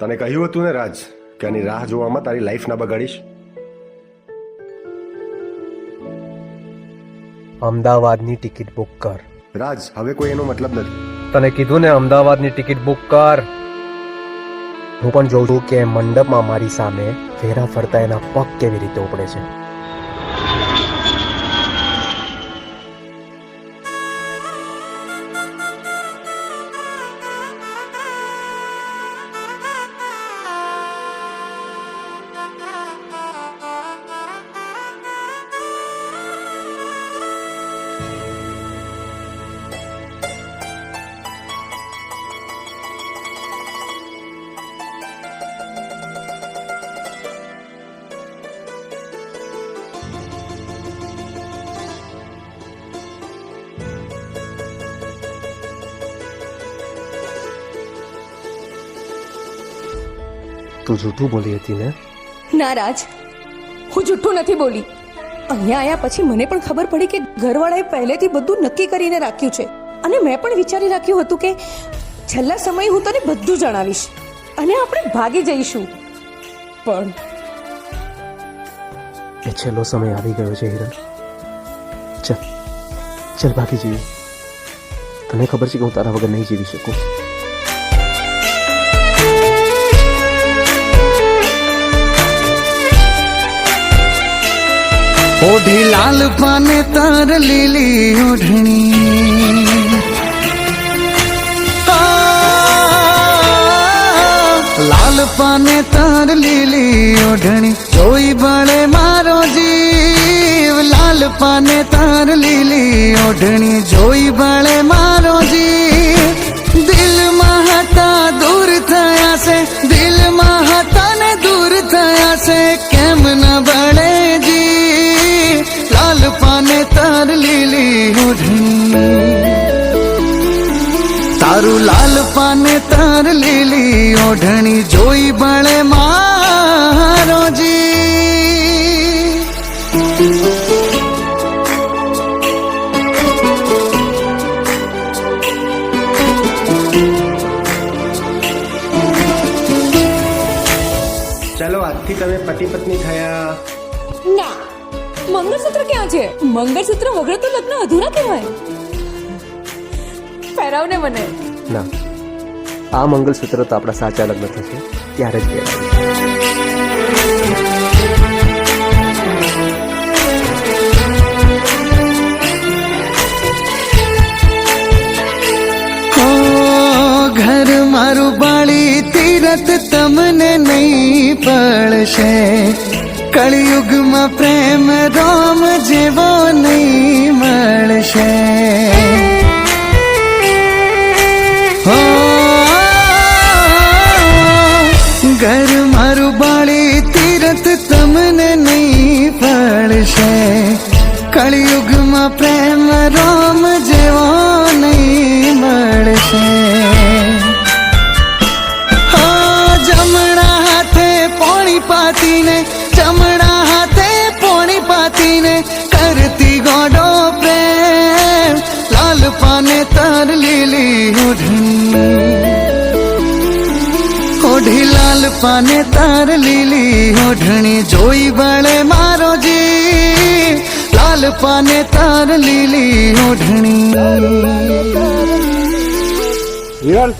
તને કહ્યું હતું ને રાજ કે આની રાહ જોવામાં તારી લાઈફ ના બગાડીશ? અમદાવાદની ટિકિટ બુક કર. રાજ હવે કોઈ એનો મતલબ નથી. તને કીધું ને અમદાવાદની ટિકિટ બુક કર. હું પણ જોઉં છું કે મંડપમાં મારી સામે ફેરા ફરતા એના પગ કેવી રીતે ઉપડે છે. તું જૂઠું બોલી હતી ને? ના રાજ. હું જૂઠું નથી બોલી. અહીંયા આવ્યા પછી મને પણ ખબર પડી કે ઘરવાળાએ પહેલેથી બધું નક્કી કરીને રાખ્યું છે. અને મેં પણ વિચારી રાખ્યું હતું કે છેલ્લા સમયે હું તને બધું જણાવીશ. અને આપણે ભાગી જઈશું. પણ એ છેલ્લો સમય આવી ગયો છે હિરણ. ચલ ચલ ભાગી જઈએ. તને ખબર છે કે હું તારા વગર નહીં જીવી શકું? ઓઢી લાલ પાને તાર લીલી ઓઢણી. લાલ પાને તાર લીલી ઓઢણી. જોઈ બળે મારો જીવ. લાલ પાને તાર લીલી ઓઢણી. જોઈ બળે મારો જીવ. ઓઢણી તારું લાલ પાને તાર લીલી ઓઢણી જોઈ બળે મારો જી ચાલો આજથી તમે પતિ પત્ની થયા ના મંગળસૂત્ર ક્યાં છે? મંગળસૂત્ર વગર તો લગ્ન અધૂરા કહેવાય. પહેરાવને મને. ના. આ મંગળસૂત્ર તો આપણા સાચા લગ્ન થશે ત્યારે જ પહેરાવીશ ઘર મારું બાળી તીરથ તમને નહીં પડશે. કળિયુગમાં પ્રેમ રામ જેવો નહીં મળશે. ઘર મારું બાળી તીરથ તમને નહીં પડશે કળિયુગમાં પ્રેમ રામ જેવો નહીં મળશે. લાલ પાને તાર લીલી ઓઢણી ઓઢી લાલ પાને તાર લીલી ઓઢણી જોઈ બળે મારો જી લાલ પાને તાર લીલી ઓઢણી હિરલ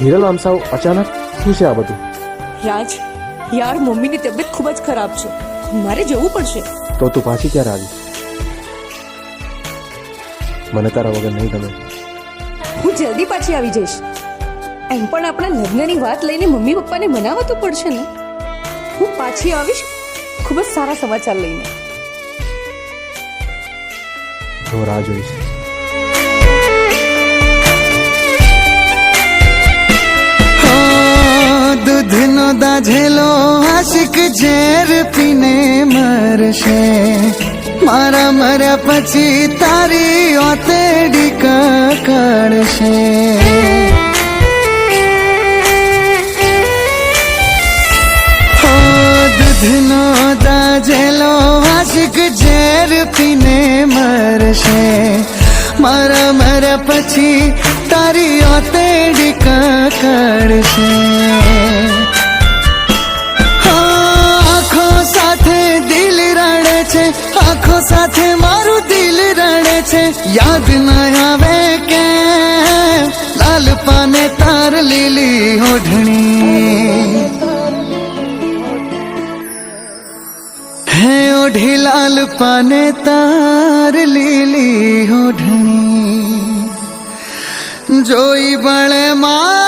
હિરલ આમ સાવ અચાનક શું છે આ બધું? રાજ યાર મમ્મીની તબિયત ખૂબ જ ખરાબ છે. મારે જવું પડશે. તો તું પાછી ક્યારે આવી? મને તારા વગર નહીં ગમે. હું જલ્દી પાછી આવી જઈશ. એમ પણ આપણા લગ્નની વાત લઈને મમ્મી પપ્પાને મનાવવા તો પડશે ને. હું પાછી આવીશ ખૂબ જ સારા સમાચાર લઈને. હું રાહ જોઈશ. હો દૂધનો દાઝેલો આશિક ઝેર પીને મરશે. મારા મર્યા પછી તારી ઓતેડી કકડશે દૂધનો દાજેલો આશિક ઝેર પીને મરશે. મારા મર્યા પછી તારી ઓતેડી કાઢશે આંખો સાથે મારું દિલ રડે છે. યાદ ના આવે કે લાલ પાને તાર લીલી ઓઢણી. હે ઓઢી લાલ પાને તાર લીલી ઓઢણી. જોઈ બળે માર